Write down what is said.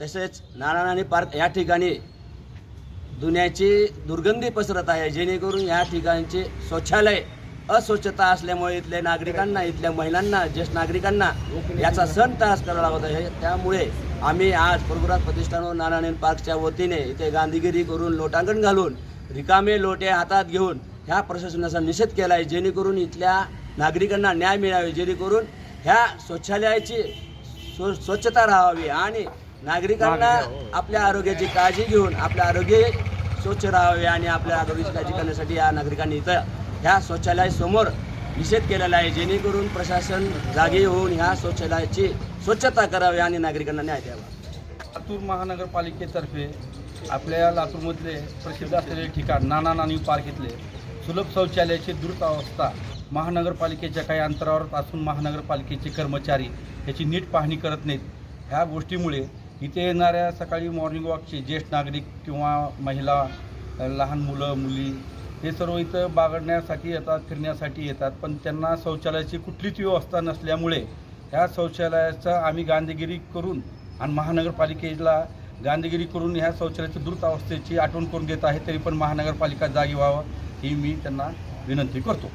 तसेच नाना पार्क या ठिकाणी दुनियाची दुर्गंधी पसरत आहे जेणेकरून या ठिकाणचे शौचालय अस्वच्छता असल्यामुळे इथल्या नागरिकांना इथल्या महिलांना ज्येष्ठ नागरिकांना याचा सण त्रास करावा लागत आहे. त्यामुळे आम्ही आज प्रभुराज प्रतिष्ठान व नारायण पार्कच्या वतीने इथे गांधीगिरी करून लोटांगण घालून रिकामे लोटे हातात घेऊन ह्या प्रशासनाचा निषेध केला आहे जेणेकरून इथल्या नागरिकांना न्याय मिळावे जेणेकरून ह्या शौचालयाची स्व स्वच्छता राहावी आणि नागरिकांना आपल्या आरोग्याची काळजी घेऊन आपलं आरोग्य स्वच्छ राहावे आणि आपल्या आरोग्याची काळजी करण्यासाठी या नागरिकांनी इथं ह्या शौचालयासमोर निषेध केलेला आहे. जेणेकरून प्रशासन जागे होऊन ह्या शौचालयाची स्वच्छता करावी आणि नागरिकांना न्याय द्यावा. लातूर महानगरपालिकेतर्फे आपल्या लातूरमधले प्रसिद्ध असलेले ठिकाण नाना नानी पार्क इथले सुलभ शौचालयाची द्रुत अवस्था महानगरपालिकेच्या काही अंतरावर असून महानगरपालिकेचे कर्मचारी याची नीट पाहणी करत नाहीत. ह्या गोष्टीमुळे इथे येणाऱ्या सकाळी मॉर्निंग वॉकचे ज्येष्ठ नागरिक किंवा महिला लहान मुलं मुली हे सर्व इथं बागडण्यासाठी येतात फिरण्यासाठी येतात. पण त्यांना शौचालयाची कुठलीच व्यवस्था नसल्यामुळे ह्या शौचालयाचं आम्ही गांधीगिरी करून आणि महानगरपालिकेला गांधीगिरी करून ह्या शौचालयाच्या द्रुत अवस्थेची आठवण करून देत आहे तरी पण महानगरपालिका जागी व्हावं ही मी त्यांना विनंती करतो.